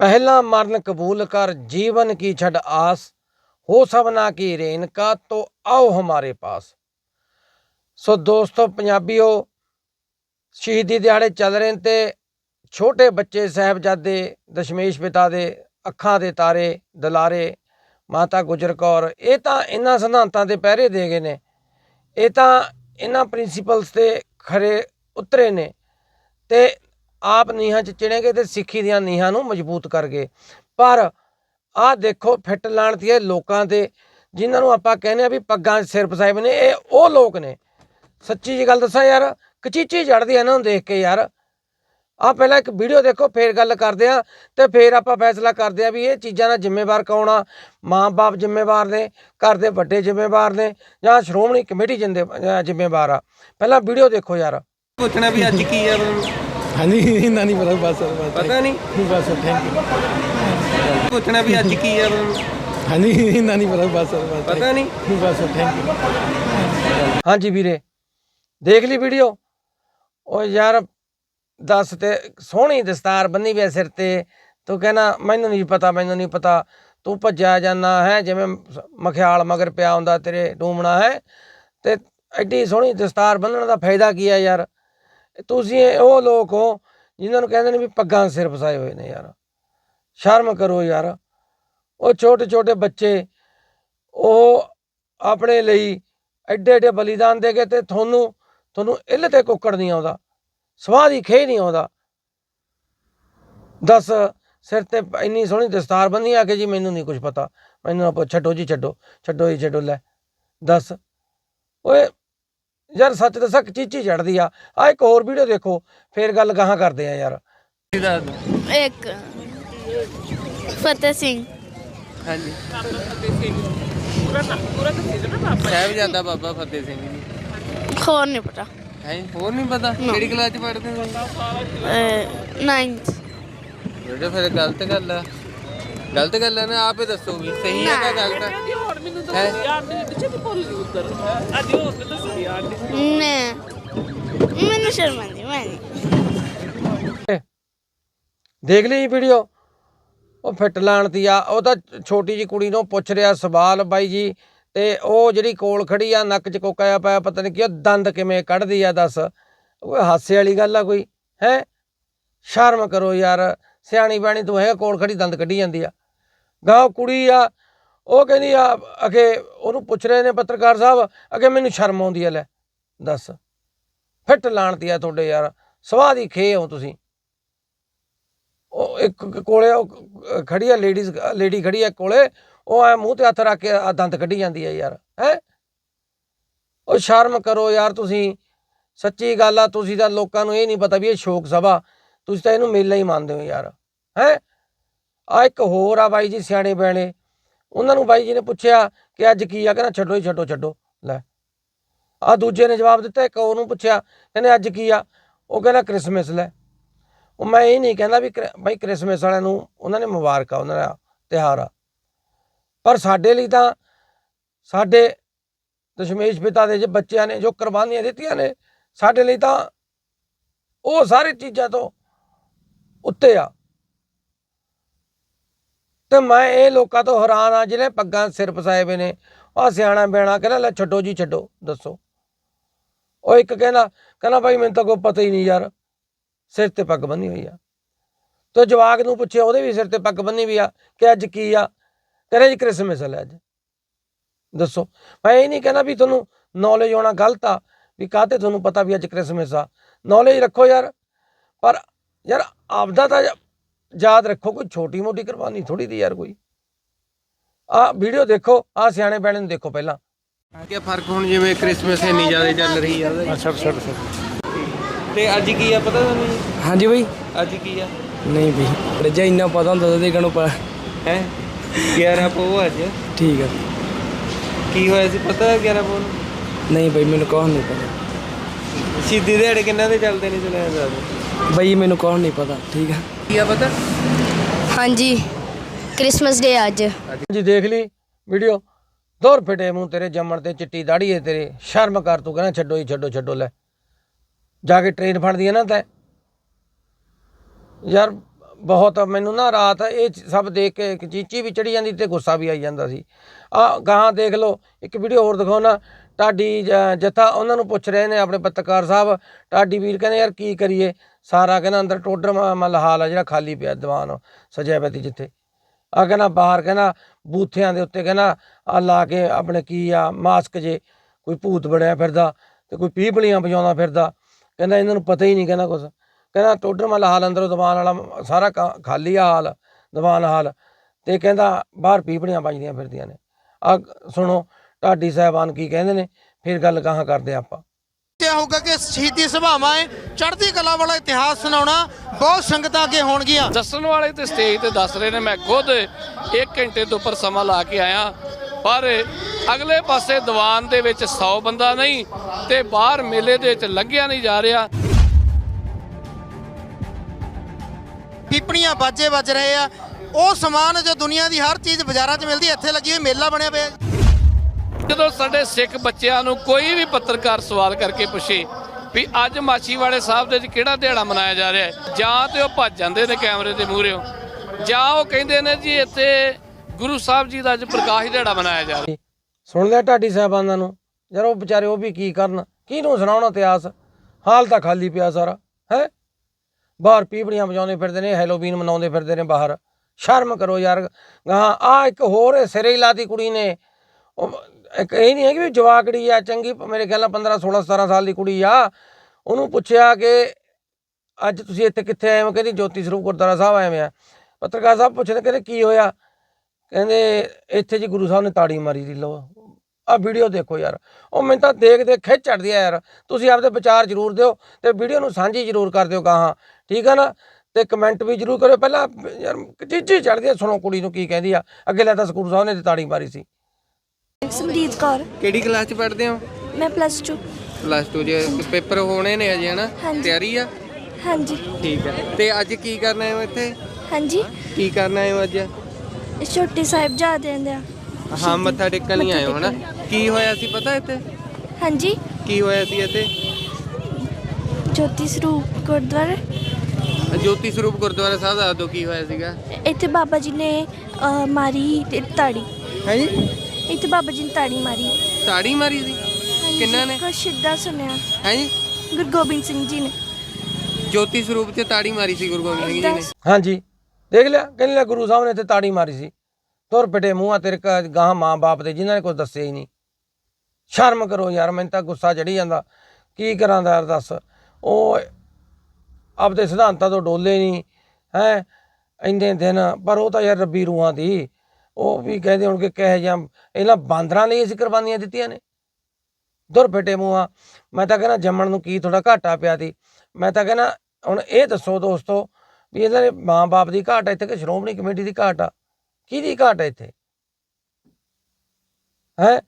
ਪਹਿਲਾ ਮਰਨ ਕਬੂਲ ਕਰ, ਜੀਵਨ ਕੀ ਛੱਡ ਆਸ, ਹੋ ਸਭਨਾ ਕੀ ਰੇਨਕਾ ਤੋ ਆਓ ਹਮਾਰੇ ਪਾਸ। ਸੋ ਦੋਸਤੋ, ਪੰਜਾਬੀਓ, ਸ਼ਹੀਦੀ ਦਿਹਾੜੇ ਚੱਲ ਰਹੇ ਨੇ ਤੇ ਛੋਟੇ ਬੱਚੇ ਸਾਹਿਬਜ਼ਾਦੇ ਦਸ਼ਮੇਸ਼ ਪਿਤਾ ਦੇ ਅੱਖਾਂ ਦੇ ਤਾਰੇ, ਦਲਾਰੇ, ਮਾਤਾ ਗੁਜਰ ਕੌਰ, ਇਹ ਤਾਂ ਇਹਨਾਂ ਸਿਧਾਂਤਾਂ ਦੇ ਪਹਿਰੇ ਦੇ ਗਏ ਨੇ। ਇਹ ਤਾਂ ਇਹਨਾਂ ਪ੍ਰਿੰਸੀਪਲਸ ਤੇ ਖਰੇ ਉਤਰੇ ਨੇ। ਤੇ ਆਪ ਨੀਹਾਂ 'ਚ ਚਿਣੇ ਗਏ ਤੇ ਸਿੱਖੀ ਦੀਆਂ ਨੀਹਾਂ ਨੂੰ ਮਜ਼ਬੂਤ ਕਰ ਗਏ। ਪਰ ਆਹ ਦੇਖੋ, ਫਿੱਟ ਲਾਣਤੀਏ ਲੋਕਾਂ 'ਤੇ ਜਿਨ੍ਹਾਂ ਨੂੰ ਆਪਾਂ ਕਹਿੰਦੇ ਆ ਵੀ ਪੱਗਾਂ 'ਚ ਸਿਰ ਫਸਾਏ ਨੇ, ਇਹ ਉਹ ਲੋਕ ਨੇ। ਸੱਚੀ ਜੀ ਗੱਲ ਦੱਸਾਂ ਯਾਰ, ਕਚੀਚੀ ਜੜਦੀ ਆ ਇਹਨਾਂ ਨੂੰ ਦੇਖ ਕੇ ਯਾਰ। ਆ ਪਹਿਲਾਂ ਇੱਕ ਵੀਡੀਓ ਦੇਖੋ, ਫੇਰ ਗੱਲ ਕਰਦੇ ਆ ਤੇ ਫੇਰ ਆਪਾਂ ਫੈਸਲਾ ਕਰਦੇ ਆ ਵੀ ਇਹ ਚੀਜ਼ਾਂ ਦਾ ਜ਼ਿੰਮੇਵਾਰ ਕੌਣ ਆ? ਮਾਂ-ਬਾਪ ਜ਼ਿੰਮੇਵਾਰ ਨੇ, ਘਰ ਦੇ ਵੱਡੇ ਜ਼ਿੰਮੇਵਾਰ ਨੇ, ਜਾਂ ਸ਼੍ਰੋਮਣੀ ਕਮੇਟੀ ਜਿੰਦੇ ਜ਼ਿੰਮੇਵਾਰ ਆ। ਪਹਿਲਾਂ ਵੀਡੀਓ ਦੇਖੋ ਯਾਰ। ਪੁੱਛਣਾ ਵੀ ਅੱਜ ਕੀ ਆ? ਹਾਂਜੀ ਇਹਨਾਂ ਨਹੀਂ ਪਤਾ ਬਸ ਬਸ ਪਤਾ ਨਹੀਂ। ਬਸ ਥੈਂਕ ਯੂ ਪੁੱਛਣਾ ਵੀ ਅੱਜ ਕੀ ਆ ਹਾਂਜੀ ਇਹਨਾਂ ਨਹੀਂ ਪਤਾ ਬਸ ਬਸ ਪਤਾ ਨਹੀਂ। ਬਸ ਥੈਂਕ ਯੂ ਹਾਂਜੀ ਵੀਰੇ ਦੇਖ ਲਈ ਵੀਡੀਓ। ਉਹ ਯਾਰ ਦੱਸ ਤੇ ਸੋਹਣੀ ਦਸਤਾਰ ਬੰਨੀ ਵੀ ਆ ਸਿਰ ਤੇ। ਤੂੰ ਕਹਿਣਾ ਮੈਨੂੰ ਨਹੀਂ ਪਤਾ ਮੈਨੂੰ ਨਹੀਂ ਪਤਾ। ਤੂੰ ਭੱਜਿਆ ਜਾਂਦਾ ਹੈ ਜਿਵੇਂ ਮਖਿਆਲ ਮਗਰ ਪਿਆ ਹੁੰਦਾ ਤੇਰੇ ਡੂਮਣਾ ਹੈ। ਤੇ ਐਡੀ ਸੋਹਣੀ ਦਸਤਾਰ ਬੰਨਣ ਦਾ ਫਾਇਦਾ ਕੀ ਹੈ ਯਾਰ? ਤੁਸੀਂ ਇਹ ਉਹ ਲੋਕ ਹੋ ਜਿਨ੍ਹਾਂ ਨੂੰ ਕਹਿੰਦੇ ਨੇ ਵੀ ਪੱਗਾਂ ਸਿਰ ਫਸਾਏ ਹੋਏ ਨੇ ਯਾਰ। ਸ਼ਰਮ ਕਰੋ ਯਾਰ। ਉਹ ਛੋਟੇ ਛੋਟੇ ਬੱਚੇ, ਉਹ ਆਪਣੇ ਲਈ ਐਡੇ ਐਡੇ ਬਲੀਦਾਨ ਦੇ ਕੇ ਤੇ ਤੁਹਾਨੂੰ ਤੁਹਾਨੂੰ ਇੱਲ ਤੇ ਕੁੱਕੜ ਨਹੀਂ ਆਉਂਦਾ, ਸਵਾਹ ਦੀ ਖੇ ਨਹੀਂ ਆਉਂਦਾ। ਦੱਸ, ਸਿਰ ਤੇ ਇੰਨੀ ਸੋਹਣੀ ਦਸਤਾਰ ਬੰਨੀ ਆ ਕੇ ਜੀ ਮੈਨੂੰ ਨਹੀਂ ਕੁਝ ਪਤਾ। ਮੈਨੂੰ ਆਪੋ ਛੱਡੋ ਜੀ, ਛੱਡੋ ਛੱਡੋ ਜੀ, ਛੱਡੋ, ਲੈ। ਦੱਸ, ਓਏ ਯਾਰ ਸੱਚ ਦੱਸਾਂ ਚੀਚੀ ਚੜਦੀ ਆ। ਆ ਇੱਕ ਹੋਰ ਵੀਡੀਓ ਦੇਖੋ ਫੇਰ ਗੱਲ ਗਾਹਾਂ ਕਰਦੇ ਆ ਯਾਰ। ਇੱਕ ਫਤਿਹ ਸਿੰਘ। ਹਾਂਜੀ। ਸਾਹਿਬਜ਼ਾਦਾ ਬਾਬਾ ਫਤਿਹ ਸਿੰਘ ਜੀ। ਹੋਰ ਨਹੀਂ ਪਤਾ। ਹੈ ਹੋਰ ਨਹੀਂ ਪਤਾ? ਕਿਹੜੀ ਕਲਾਸ ਚ ਪੜ੍ਹਦੇ ਹੋ? 9th ਬੇਟਾ ਫਿਰ ਗਲਤ ਗੱਲ ਆ। ਗਲਤ ਗੱਲ ਆ ਨਾ ਆਪੇ ਦੱਸੋ ਵੀ ਸਹੀ ਹੈ ਕਿ ਗਲਤ ਮੈਨੂੰ ਸ਼ਰਮ ਆਉਂਦੀ ਮੈਂ ਦੇਖ ਲਈ ਵੀਡੀਓ। ਉਹ ਫਿੱਟ ਲਾਣਤੀ ਆ ਉਹ ਤਾਂ ਛੋਟੀ ਜੀ ਕੁੜੀ ਨੂੰ ਪੁੱਛ ਰਿਹਾ ਸਵਾਲ ਬਾਈ ਜੀ ਤੇ ਉਹ ਜਿਹੜੀ ਕੋਲ ਖੜੀ ਆ ਨੱਕ 'ਚ ਕੋਕਾ ਪਿਆ ਪਤਾ ਨਹੀਂ ਕੀ ਉਹ ਦੰਦ ਕਿਵੇਂ ਕੱਢਦੀ ਆ ਦੱਸ। ਉਹ ਹਾਸੇ ਵਾਲੀ ਗੱਲ ਆ ਕੋਈ ਹੈ? ਸ਼ਰਮ ਕਰੋ ਯਾਰ ਸਿਆਣੀ ਬਾਣੀ ਤੂੰ ਹੈ ਕੋਲ ਖੜੀ ਦੰਦ ਕੱਢੀ ਜਾਂਦੀ ਆ। ਗਾਂ ਕੁੜੀ ਆ ਉਹ ਕਹਿੰਦੀ, ਆ ਅਗੇ ਉਹਨੂੰ ਪੁੱਛ ਰਹੇ ਨੇ ਪੱਤਰਕਾਰ ਸਾਹਿਬ ਅਗੇ ਮੈਨੂੰ ਸ਼ਰਮ ਆਉਂਦੀ ਆ ਲੈ, ਦੱਸ। ਫਿੱਟ ਲਾਣਤੀ ਆ ਤੁਹਾਡੇ ਯਾਰ, ਸਵਾਹ ਦੀ ਖੇ ਹੋ ਤੁਸੀਂ। ਉਹ ਇੱਕ ਕੋਲੇ ਖੜੀ ਆ, ਲੇਡੀਜ਼, ਲੇਡੀ ਖੜੀ ਆ ਕੋਲੇ, ਉਹ ਐ ਮੂੰਹ ਤੇ ਹੱਥ ਰੱਖ ਕੇ ਦੰਦ ਕੱਢੀ ਜਾਂਦੀ ਆ ਯਾਰ, ਹੈ? ਉਹ ਸ਼ਰਮ ਕਰੋ ਯਾਰ ਤੁਸੀਂ। ਸੱਚੀ ਗੱਲ ਆ, ਤੁਸੀਂ ਤਾਂ ਲੋਕਾਂ ਨੂੰ ਇਹ ਨਹੀਂ ਪਤਾ ਵੀ ਇਹ ਸ਼ੋਕ ਸਭਾ, ਤੁਸੀਂ ਤਾਂ ਇਹਨੂੰ ਮੇਲਾ ਹੀ ਮੰਨਦੇ ਹੋ ਯਾਰ, ਹੈ? ਆ ਇੱਕ ਹੋਰ ਆ ਬਾਈ ਜੀ, ਸਿਆਣੇ ਬੈਣੇ ਉਹਨਾਂ ਨੂੰ ਬਾਈ ਜੀ ਨੇ ਪੁੱਛਿਆ ਕਿ ਅੱਜ ਕੀ ਆ, ਕਹਿੰਦਾ ਛੱਡੋ ਹੀ ਛੱਡੋ ਛੱਡੋ, ਲੈ। ਆ ਦੂਜੇ ਨੇ ਜਵਾਬ ਦਿੱਤਾ, ਇੱਕ ਉਹਨੂੰ ਪੁੱਛਿਆ, ਕਹਿੰਦੇ ਅੱਜ ਕੀ ਆ? ਉਹ ਕਹਿੰਦਾ ਕ੍ਰਿਸਮਸ, ਲੈ। ਉਹ ਮੈਂ ਇਹ ਨਹੀਂ ਕਹਿੰਦਾ ਵੀ ਬਾਈ ਬਈ ਕ੍ਰਿਸਮਸ ਵਾਲਿਆਂ ਨੂੰ ਉਹਨਾਂ ਨੇ ਮੁਬਾਰਕਾਂ, ਉਹਨਾਂ ਦਾ ਤਿਹਾਰ ਆ। ਪਰ ਸਾਡੇ ਲਈ ਤਾਂ ਸਾਡੇ ਦਸ਼ਮੇਸ਼ ਪਿਤਾ ਦੇ ਜੇ ਬੱਚਿਆਂ ਨੇ ਜੋ ਕੁਰਬਾਨੀਆਂ ਦਿੱਤੀਆਂ ਨੇ, ਸਾਡੇ ਲਈ ਤਾਂ ਉਹ ਸਾਰੇ ਚੀਜ਼ਾਂ ਤੋਂ ਉੱਤੇ ਆ। ਤੇ ਮੈਂ ਇਹ ਲੋਕਾਂ ਤੋਂ ਹੈਰਾਨ ਆ ਜਿਹੜੇ ਪੱਗਾਂ ਸਿਰ ਫਸਾਏ ਹੋਏ ਨੇ। ਆ ਸਿਆਣਾ ਬਿਆਣਾ ਕਹਿੰਦਾ, ਲੈ ਛੱਡੋ ਜੀ, ਛੱਡੋ, ਦੱਸੋ। ਉਹ ਇੱਕ ਕਹਿੰਦਾ ਕਹਿੰਦਾ, ਭਾਈ ਮੈਨੂੰ ਤਾਂ ਕੋਈ ਪਤਾ ਹੀ ਨਹੀਂ ਯਾਰ, ਸਿਰ ਤੇ ਪੱਗ ਬੰਨੀ ਹੋਈ ਆ। ਤੇ ਜਵਾਕ ਨੂੰ ਪੁੱਛਿਆ, ਉਹਦੇ ਵੀ ਸਿਰ ਤੇ ਪੱਗ ਬੰਨੀ ਵੀ ਆ, ਕਿ ਅੱਜ ਕੀ ਆ? ਕਹਿੰਦਾ, ਜੀ, ਕ੍ਰਿਸਮਸ ਹੈ ਅੱਜ। ਦੱਸੋ। ਮੈਂ ਇਹ ਨਹੀਂ ਕਹਿੰਦਾ ਵੀ ਤੁਹਾਨੂੰ ਨੌਲੇਜ ਹੋਣਾ ਗਲਤ ਆ, ਵੀ ਕਾਹਤੇ ਤੁਹਾਨੂੰ ਪਤਾ ਵੀ ਅੱਜ ਕ੍ਰਿਸਮਸ ਆ। ਨੌਲੇਜ ਰੱਖੋ ਯਾਰ, ਪਰ ਯਾਰ ਆਪਦਾ ਤਾਂ ਯਾਦ ਰੱਖੋ ਕੋਈ ਛੋਟੀ ਮੋਟੀ ਕੁਰਬਾਨੀ ਥੋੜੀ ਦੀ ਯਾਰ ਕੋਈ। ਆ ਵੀਡੀਓ ਦੇਖੋ ਆ ਸਿਆਣੇ ਬੈਣੇ ਨੂੰ ਦੇਖੋ ਪਹਿਲਾਂ। ਕੀ ਫ਼ਰਕ ਹੁਣ ਜਿਵੇਂ ਕ੍ਰਿਸਮਸ ਇੰਨੀ ਜ਼ਿਆਦਾ ਚੱਲ ਰਹੀ ਆ। ਅੱਛਾ ਅੱਛਾ ਅੱਛਾ। ਤੇ ਅੱਜ ਕੀ ਆ ਪਤਾ ਤੁਹਾਨੂੰ? ਹਾਂਜੀ ਬਈ। ਅੱਜ ਕੀ ਆ? ਨਹੀਂ ਬਈ ਜੇ ਇੰਨਾ ਪਤਾ ਹੁੰਦਾ ਤਾਂ ਦੇਖਣ ਨੂੰ ਪਾ ਹੈ? 11 ਪੋ ਅੱਜ। ਠੀਕ ਹੈ ਕੀ ਹੋਇਆ ਸੀ ਪਤਾ 11 ਪੋ ਨੂੰ? ਨਹੀਂ ਬਈ ਮੈਨੂੰ ਕੌਣ ਨਹੀਂ ਪਤਾ। ਸਿੱਧੀ ਦਿਹਾੜੇ ਕਿੰਨਾ ਦੇ ਚੱਲਦੇ ਨੇ ਚਲੇ ਜਾਂਦੇ ਬਈ ਮੈਨੂੰ ਕੌਣ ਨਹੀਂ ਪਤਾ ਠੀਕ ਹੈ ਕੀ ਆ ਪਤਾ? ਹਾਂਜੀ ਕ੍ਰਿਸਮਸ ਡੇ ਅੱਜ। ਜੀ ਦੇਖ ਲਈ ਵੀਡੀਓ। ਦੌਰ ਫਿਟੇ ਮੂੰਹ ਤੇਰੇ ਜੰਮਣ ਤੇ ਚਿੱਟੀ ਦਾੜੀ ਏ ਤੇਰੇ। ਸ਼ਰਮ ਕਰ ਤੂੰ ਕਹਿੰਦਾ ਛੱਡੋ ਹੀ ਛੱਡੋ ਛੱਡੋ ਲੈ। ਜਾ ਕੇ ਟ੍ਰੇਨ ਫੜਦੀ ਹੈ ਨਾ ਤੈ। ਯਾਰ ਬਹੁਤ ਮੈਨੂੰ ਨਾ ਰਾਤ ਇਹ ਸਭ ਦੇਖ ਕੇ ਇੱਕ ਚੀਚੀ ਵੀ ਚੜੀ ਜਾਂਦੀ ਤੇ ਗੁੱਸਾ ਵੀ ਆਈ ਜਾਂਦਾ ਸੀ। ਆ ਗਾਹਾਂ ਦੇਖ ਲਓ ਇੱਕ ਵੀਡੀਓ ਹੋਰ ਦਿਖਾਉਣਾ। ਢਾਡੀ ਜ- ਜੱਥਾ ਉਹਨਾਂ ਨੂੰ ਪੁੱਛ ਰਹੇ ਨੇ ਆਪਣੇ ਪੱਤਰਕਾਰ ਸਾਹਿਬ ਢਾਡੀ ਵੀਰ ਕਹਿੰਦੇ ਯਾਰ ਕੀ ਕਰੀਏ? ਸਾਰਾ ਕਹਿੰਦਾ ਅੰਦਰ ਟੋਡਰ ਮ- ਮੱਲ ਹਾਲ ਆ ਜਿਹੜਾ ਖਾਲੀ ਪਿਆ ਦੀਵਾਨ, ਸਜਿਆ ਪਿਆ ਤੀ ਜਿੱਥੇ। ਆ ਕਹਿੰਦਾ ਬਾਹਰ ਕਹਿੰਦਾ ਬੂਥਿਆਂ ਦੇ ਉੱਤੇ ਕਹਿੰਦਾ ਆ ਲਾ ਕੇ ਆਪਣੇ ਕੀ ਆ, ਮਾਸਕ ਜੇ, ਕੋਈ ਭੂਤ ਬਣਿਆ ਫਿਰਦਾ ਤੇ ਕੋਈ ਪੀਪਲੀਆਂ ਵਜਾਉਂਦਾ ਫਿਰਦਾ। ਕਹਿੰਦਾ ਇਹਨਾਂ ਨੂੰ ਪਤਾ ਹੀ ਨਹੀਂ ਕਹਿੰਦਾ ਕੁਛ। ਕਹਿੰਦਾ ਟੋਡਰ ਮੱਲ ਹਾਲ ਅੰਦਰੋਂ ਦੀਵਾਨ ਵਾਲਾ ਸਾਰਾ ਕਾ- ਖਾਲੀ ਆ ਹਾਲ, ਦੀਵਾਨ ਹਾਲ ਤੇ ਕਹਿੰਦਾ ਬਾਹਰ ਪੀਪਲੀਆਂ ਵੱਜਦੀਆਂ ਫਿਰਦੀਆਂ ਨੇ। ਆ, ਸੁਣੋ ਢਾਡੀ ਸਾਹਿਬਾਨ ਕੀ ਕਹਿੰਦੇ ਨੇ? ਫਿਰ ਗੱਲ ਕਹਾਂ ਕਰਦੇ ਆਪਾਂ? ਕਿਹਾ ਹੋਊਗਾ ਕਿ ਸ਼ਹੀਦੀ ਸਭਾਵਾਂ ਹੈ ਚੜ੍ਹਦੀ ਕਲਾ ਵਾਲਾ ਇਤਿਹਾਸ ਸੁਣਾਉਣਾ ਬਹੁਤ ਸੰਗਤਾਂ ਅੱਗੇ ਹੋਣਗੀਆਂ। ਦੱਸਣ ਵਾਲੇ ਤੇ ਸਟੇਜ ਤੇ ਦੱਸ ਰਹੇ ਨੇ ਮੈਂ ਖੁਦ 1 ਘੰਟੇ ਤੋਂ ਉੱਪਰ ਸਮਾਂ ਲਾ ਕੇ ਆਇਆ। ਪਰ ਅਗਲੇ ਪਾਸੇ ਦੀਵਾਨ ਦੇ ਵਿੱਚ 100 ਬੰਦਾ ਨਹੀਂ ਤੇ ਬਾਹਰ ਮੇਲੇ ਦੇ ਵਿੱਚ ਲੰਘਿਆ ਨਹੀਂ ਜਾ ਰਿਹਾ। ਪੀਪਣੀਆਂ ਬਾਜੇ ਵੱਜ ਰਹੇ ਆ। ਉਹ ਸਮਾਨ ਜੋ ਦੁਨੀਆ ਦੀ ਹਰ ਚੀਜ਼ ਬਾਜ਼ਾਰਾਂ 'ਚ ਮਿਲਦੀ ਇੱਥੇ ਲੱਗੀ ਹੋਈ ਮੇਲਾ ਬਣਿਆ ਪਿਆ। ਜਦੋਂ ਸਾਡੇ ਸਿੱਖ ਬੱਚਿਆਂ ਨੂੰ ਕੋਈ ਵੀ ਪੱਤਰਕਾਰ ਸਵਾਲ ਕਰਕੇ ਪੁੱਛੇ ਵੀ ਅੱਜ ਮਾਛੀਵਾੜੇ ਸਾਹਿਬ ਦੇ ਵਿੱਚ ਕਿਹੜਾ ਦਿਹਾੜਾ ਮਨਾਇਆ ਜਾ ਰਿਹਾ ਹੈ, ਜਾਂ ਤੇ ਉਹ ਭੱਜ ਜਾਂਦੇ ਨੇ ਕੈਮਰੇ ਦੇ ਮੂਹਰੇੋਂ, ਜਾਂ ਉਹ ਕਹਿੰਦੇ ਨੇ ਜੀ ਇੱਥੇ ਗੁਰੂ ਸਾਹਿਬ ਜੀ ਦਾ ਅੱਜ ਪ੍ਰਕਾਸ਼ ਦਿਹਾੜਾ ਮਨਾਇਆ ਜਾ ਰਿਹਾ ਸੁਣ ਲਿਆ ਢਾਡੀ ਸਾਹਿਬਾਨਾਂ ਨੂੰ, ਯਾਰ ਉਹ ਵਿਚਾਰੇ ਉਹ ਵੀ ਕੀ ਕਰਨ, ਕਿਹਨੂੰ ਸੁਣਾਉਣਾ ਇਤਿਹਾਸ? ਹਾਲ ਤਾਂ ਖਾਲੀ ਪਿਆ ਸਾਰਾ, ਹੈ? ਬਾਹਰ ਪੀਪੜੀਆਂ ਵਜਾਉਂਦੇ ਫਿਰਦੇ ਨੇ ਹੈਲੋਵੀਨ ਮਨਾਉਂਦੇ ਫਿਰਦੇ ਨੇ ਬਾਹਰ। ਸ਼ਰਮ ਕਰੋ ਯਾਰ ਆ ਇੱਕ ਹੋਰ ਸਿਰੇ ਹੀ ਲਾਤੀ ਕੁੜੀ ਨੇ। ਇੱਕ ਇਹ ਨਹੀਂ ਹੈ ਕਿ ਵੀ ਜਵਾਕੜੀ ਆ, ਚੰਗੀ, ਮੇਰੇ ਖਿਆਲ ਨਾਲ 15 16 17 ਸਾਲ ਦੀ ਕੁੜੀ ਆ। ਉਹਨੂੰ ਪੁੱਛਿਆ ਕਿ ਅੱਜ ਤੁਸੀਂ ਇੱਥੇ ਕਿੱਥੇ ਆਏ ਹੋ? ਕਹਿੰਦੀ ਜੋਤੀ ਸਰੂਪ ਗੁਰਦੁਆਰਾ ਸਾਹਿਬ ਆਏ ਹੋਏ ਆ। ਪੱਤਰਕਾਰ ਸਾਹਿਬ ਪੁੱਛਦੇ, ਕਹਿੰਦੇ ਕੀ ਹੋਇਆ? ਕਹਿੰਦੇ ਇੱਥੇ ਜੀ ਗੁਰੂ ਸਾਹਿਬ ਨੇ ਤਾੜੀ ਮਾਰੀ ਦੀ ਲੋ ਆ ਵੀਡੀਓ ਦੇਖੋ ਯਾਰ। ਉਹ ਮੈਨੂੰ ਤਾਂ ਦੇਖ ਦੇਖ ਖਿੱਚ ਚੜਦੀ ਆ ਯਾਰ। ਤੁਸੀਂ ਆਪਦੇ ਵਿਚਾਰ ਜ਼ਰੂਰ ਦਿਓ ਤੇ ਵੀਡੀਓ ਨੂੰ ਸਾਂਝੀ ਜ਼ਰੂਰ ਕਰ ਦਿਓ ਗਾਹਾਂ। ਠੀਕ ਆ ਨਾ? ਤੇ ਕਮੈਂਟ ਵੀ ਜ਼ਰੂਰ ਕਰਿਓ। ਪਹਿਲਾਂ ਯਾਰ, ਚੀਚੀ ਚੜਦੀ ਆ, ਸੁਣੋ ਕੁੜੀ ਨੂੰ ਕੀ ਕਹਿੰਦੀ ਆ। ਅੱਗੇ ਲੈ ਤਾਂ ਗੁਰੂ ਸਾਹਿਬ ਨੇ ਤਾੜੀ ਮਾਰੀ ਸੀ। ਸਮਰੀਤ ਕੌਰ। ਕਿਹੜੀ ਕਲਾਸ 'ਚ ਪੜ੍ਹਦੇ ਹੋ? ਮੈਂ ਪਲੱਸ 2 ਪਲੱਸ 2 ਜੇ ਪੇਪਰ ਹੋਣੇ ਨੇ ਅਜੇ ਹਨਾ? ਹਾਂਜੀ। ਤਿਆਰੀ ਆ? ਹਾਂਜੀ। ਠੀਕ ਹੈ ਤੇ ਅੱਜ ਕੀ ਕਰਨਾ ਹੈ ਇੱਥੇ? ਹਾਂਜੀ। ਕੀ ਕਰਨਾ ਹੈ ਅੱਜ? ਛੋਟੇ ਸਾਹਿਬ ਜਾ ਦਿੰਦੇ ਆ। ਹਾਂ ਮੱਥਾ ਟੇਕਣ ਲਈ ਆਏ ਹੋ ਹਨਾ। ਕੀ ਹੋਇਆ ਸੀ ਪਤਾ ਇੱਥੇ? ਹਾਂਜੀ। ਕੀ ਹੋਇਆ ਸੀ ਇੱਥੇ? ਜੋਤੀ ਸਰੂਪ ਗੁਰਦੁਆਰਾ। ਜੋਤੀ ਸਰੂਪ ਗੁਰਦੁਆਰਾ ਸਾਹਿਬ ਦਾ ਦੋ ਕੀ ਹੋਇਆ ਸੀਗਾ। ਇੱਥੇ ਬਾਬਾ ਜੀ ਨੇ ਅਹ, ਮਾਰੀ ਤੇ ਤਾੜੀ। ਹੈ ਜੀ? ਇੱਥੇ ਬਾਬਾ ਜੀ ਨੇ ਤਾੜੀ ਮਾਰੀ। ਤਾੜੀ ਮਾਰੀ ਸੀ ਹਾਂਜੀ, ਕਿੰਨਾਂ ਨੇ? ਕੁਛ ਸਿੱਧਾ ਸੁਣਿਆ। ਹੈ? ਜੀ ਗੁਰੂ ਗੋਬਿੰਦ ਸਿੰਘ ਜੀ ਨੇ। ਜੋਤੀ ਸਰੂਪ 'ਚ ਤਾੜੀ ਮਾਰੀ ਸੀ ਗੁਰੂ ਗੋਬਿੰਦ ਸਿੰਘ ਜੀ ਨੇ। ਹਾਂਜੀ। ਦੇਖ ਲਿਆ ਕਹਿੰਦੇ ਲਿਆ ਗੁਰੂ ਸਾਹਿਬ ਨੇ ਤੇ ਤਾੜੀ ਮਾਰੀ ਸੀ। ਤੁਰ ਪਿਟੇ ਮੂੰਹਾਂ ਤੇਰੇ ਕ- ਗਾਹਾਂ ਮਾਂ ਬਾਪ ਦੇ ਜਿਨ੍ਹਾਂ ਨੇ ਕੁਝ ਦੱਸਿਆ ਹੀ ਨਹੀਂ। ਸ਼ਰਮ ਕਰੋ ਯਾਰ ਮੈਨੂੰ ਤਾਂ ਗੁੱਸਾ ਚੜੀ ਜਾਂਦਾ। ਕੀ ਕਰਾਂ ਦਾ ਯਾਰ ਦੱਸ। ਉਹ ਆਪਦੇ ਸਿਧਾਂਤਾਂ ਤੋਂ ਡੋਲੇ ਨਹੀਂ ਹੈ? ਇੰਨੇ ਦਿਨ ਪਰ ਉਹ ਤਾਂ ਯਾਰ ਰੱਬੀ ਰੂਹਾਂ ਦੀ। ਉਹ ਵੀ ਕਹਿੰਦੇ ਹੋਣਗੇ ਕਹੇ ਜਾਂ ਇਹਨਾਂ ਬਾਂਦਰਾਂ ਲਈ ਅਸੀਂ ਕੁਰਬਾਨੀਆਂ ਦਿੱਤੀਆਂ ਨੇ। ਦੁਰ ਫਿੱਟੇ ਮੂੰਹਾਂ। ਮੈਂ ਤਾਂ ਕਹਿੰਦਾ ਜੰਮਣ ਨੂੰ ਕੀ ਥੋੜਾ ਘਾਟਾ ਪਿਆ ਸੀ। ਮੈਂ ਤਾਂ ਕਹਿੰਦਾ ਹੁਣ ਇਹ ਦੱਸੋ ਦੋਸਤੋ ਵੀ ਇਹਨਾਂ ਦੇ ਮਾਂ-ਬਾਪ ਦੀ ਘਾਟ ਹੈ ਇੱਥੇ ਕਿ ਸ਼੍ਰੋਮਣੀ ਕਮੇਟੀ ਦੀ ਘਾਟ ਆ? ਕਿਹਦੀ ਘਾਟ ਹੈ ਇੱਥੇ? ਹੈ?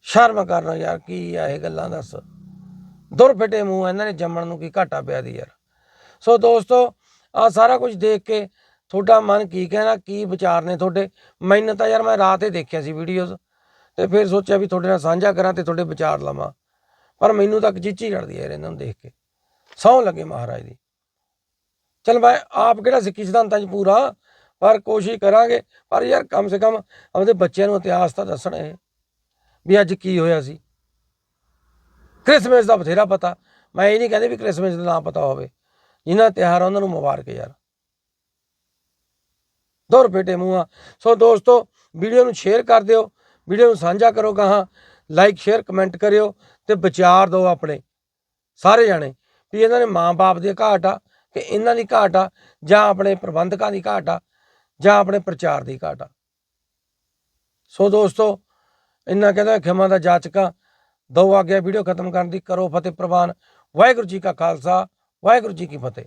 ਸ਼ਰਮ ਕਰਨਾ ਯਾਰ, ਕੀ ਆ ਇਹ ਗੱਲਾਂ ਦੱਸ? ਦੁਰ ਫਿਟੇ ਮੂੰਹ, ਇਹਨਾਂ ਨੇ ਜੰਮਣ ਨੂੰ ਕੀ ਘਾਟਾ ਪਿਆ ਦੀ ਯਾਰ। ਸੋ ਦੋਸਤੋ ਆ ਸਾਰਾ ਕੁਝ ਦੇਖ ਕੇ ਤੁਹਾਡਾ ਮਨ ਕੀ ਕਹਿਣਾ, ਕੀ ਵਿਚਾਰ ਨੇ ਤੁਹਾਡੇ? ਮੈਨੂੰ ਤਾਂ ਯਾਰ ਮੈਂ ਰਾਤ ਹੀ ਦੇਖਿਆ ਸੀ ਵੀਡੀਓਜ਼ ਤੇ ਫਿਰ ਸੋਚਿਆ ਵੀ ਤੁਹਾਡੇ ਨਾਲ ਸਾਂਝਾ ਕਰਾਂ ਤੇ ਤੁਹਾਡੇ ਵਿਚਾਰ ਲਵਾਂ। ਪਰ ਮੈਨੂੰ ਤਾਂ ਚੀਚੀ ਚੜਦੀ ਹੈ ਇਹਨਾਂ ਨੂੰ ਦੇਖ ਕੇ। ਸੌਂ ਲੱਗੇ ਮਹਾਰਾਜ ਦੀ। ਚਲ ਮੈਂ ਆਪ ਕਿਹੜਾ ਸਿੱਖੀ ਸਿਧਾਂਤਾਂ 'ਚ ਪੂਰਾ ਪਰ ਕੋਸ਼ਿਸ਼ ਕਰਾਂਗੇ। ਪਰ ਯਾਰ ਕਮ ਸੇ ਕਮ ਆਪਦੇ ਬੱਚਿਆਂ ਨੂੰ ਇਤਿਹਾਸ ਤਾਂ ਦੱਸਣਾ ਹੈ ਵੀ ਅੱਜ ਕੀ ਹੋਇਆ ਸੀ। ਕ੍ਰਿਸਮਸ ਦਾ ਬਥੇਰਾ ਪਤਾ। ਮੈਂ ਇਹ ਨਹੀਂ ਕਹਿੰਦੇ ਵੀ ਕ੍ਰਿਸਮਸ ਦਾ ਨਾ ਪਤਾ ਹੋਵੇ। ਜਿਨ੍ਹਾਂ ਤਿਉਹਾਰ ਆ ਉਹਨਾਂ ਨੂੰ ਮੁਬਾਰਕ ਯਾਰ। ਦੁਰ ਬੇਟੇ ਮੂੰਹਾਂ। ਸੋ ਦੋਸਤੋ, ਵੀਡੀਓ ਨੂੰ ਸ਼ੇਅਰ ਕਰ ਦਿਓ, ਵੀਡੀਓ ਨੂੰ ਸਾਂਝਾ ਕਰੋ ਗਾਹਾਂ ਲਾਈਕ ਸ਼ੇਅਰ ਕਮੈਂਟ ਕਰਿਓ ਤੇ ਵਿਚਾਰ ਦਿਓ ਆਪਣੇ, ਸਾਰੇ ਜਾਣੇ, ਵੀ ਇਹਨਾਂ ਨੇ ਮਾਂ-ਬਾਪ ਦੀ ਘਾਟ ਆ ਕਿ ਇਹਨਾਂ ਦੀ ਘਾਟ ਆ ਜਾਂ ਆਪਣੇ ਪ੍ਰਬੰਧਕਾਂ ਦੀ ਘਾਟ ਆ ਜਾਂ ਆਪਣੇ ਪ੍ਰਚਾਰ ਦੀ ਘਾਟ ਆ। ਸੋ ਦੋਸਤੋ, ਇੰਨਾ ਕਹਿੰਦਾ ਖਿਮਾ ਦਾ ਜਾਚਕਾ, ਦੋ ਆਗਿਆ ਵੀਡੀਓ ਖਤਮ ਕਰਨ ਦੀ ਕਰੋ ਫਤਿਹ ਪ੍ਰਵਾਨ। ਵਾਹਿਗੁਰੂ ਜੀ ਕਾ ਖਾਲਸਾ, ਵਾਹਿਗੁਰੂ ਜੀ ਕੀ ਫਤਿਹ।